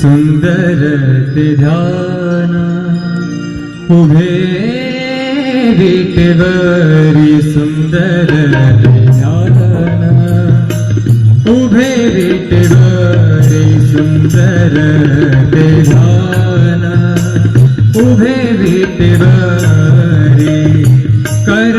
सुन्दर ध्यान उभे उभेरितव सुन्दर ध्यान उभे वरि कर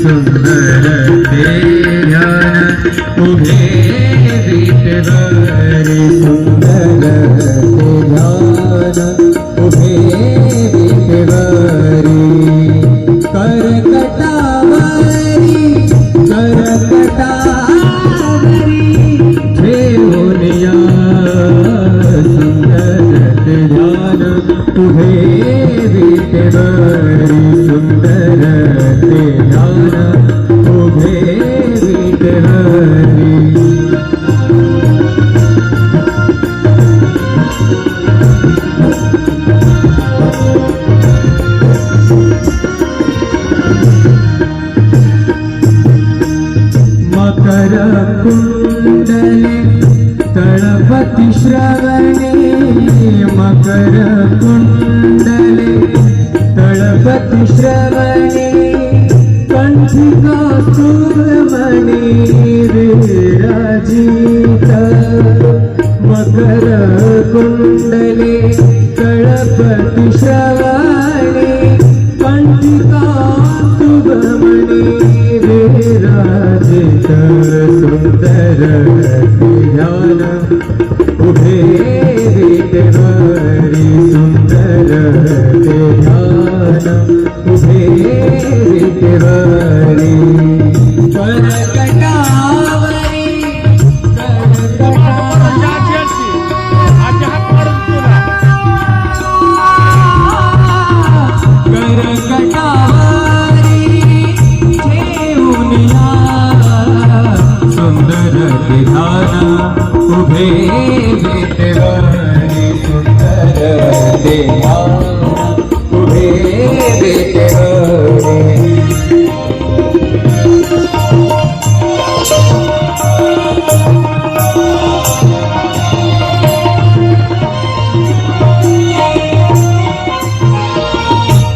सुंदर तेरा उन्हें बीतवार सुंदर तेरा उन्हें बीतवारी कर कर कटावारी वे होनिया सुंदर तेरा मकर कुंडले तळपती श्रवणे मकर कुंडले तळपती श्रवणे कंठिका सुरमणी विराजित मकर कुंडले तळपती श्रवणे कंठिका सुगमणी विराजित सुंदर ध्यान उभे विटेवरी सुंदर ते ध्यान उभे विटेवरी उभे विटेवरी सुंदर देवान उभे विटेवरी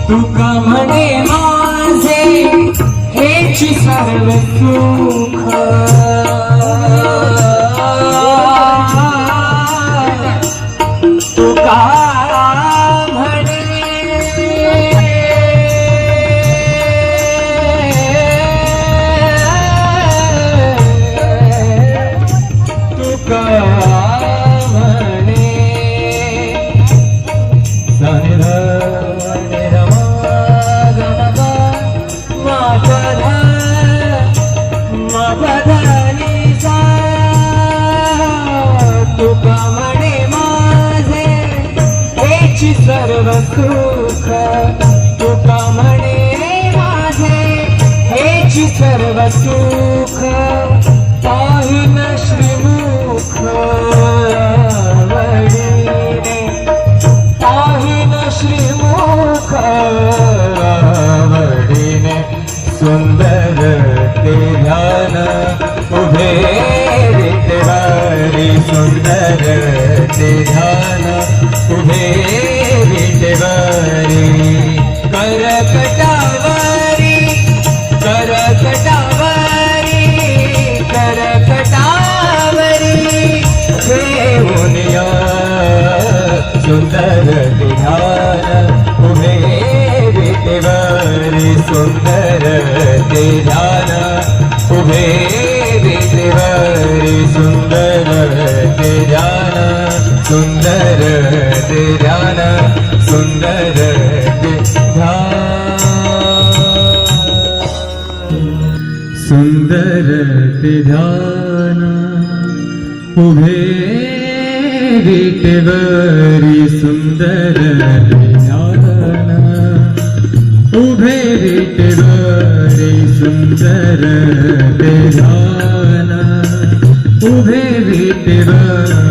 तुका म्हणे माझे हेची सर्व सुख. सुख पाहिन श्रीमुख पाहिन श्रीमुख सुंदर ते ध्यान उभे विटेवारी सुंदर ते ध्यान उभे मुनिया सुंदर बिहार उभेरी तिवर सुंदर ध्यान उभेरी तिवर सुंदर ध्यान सुंदर ध्यान सुंदर सुंदर ध्यान उभे विटेवरी सुंदर ते ध्यान उभे विटेवरी सुंदर ते ध्यान उभे विटेवरी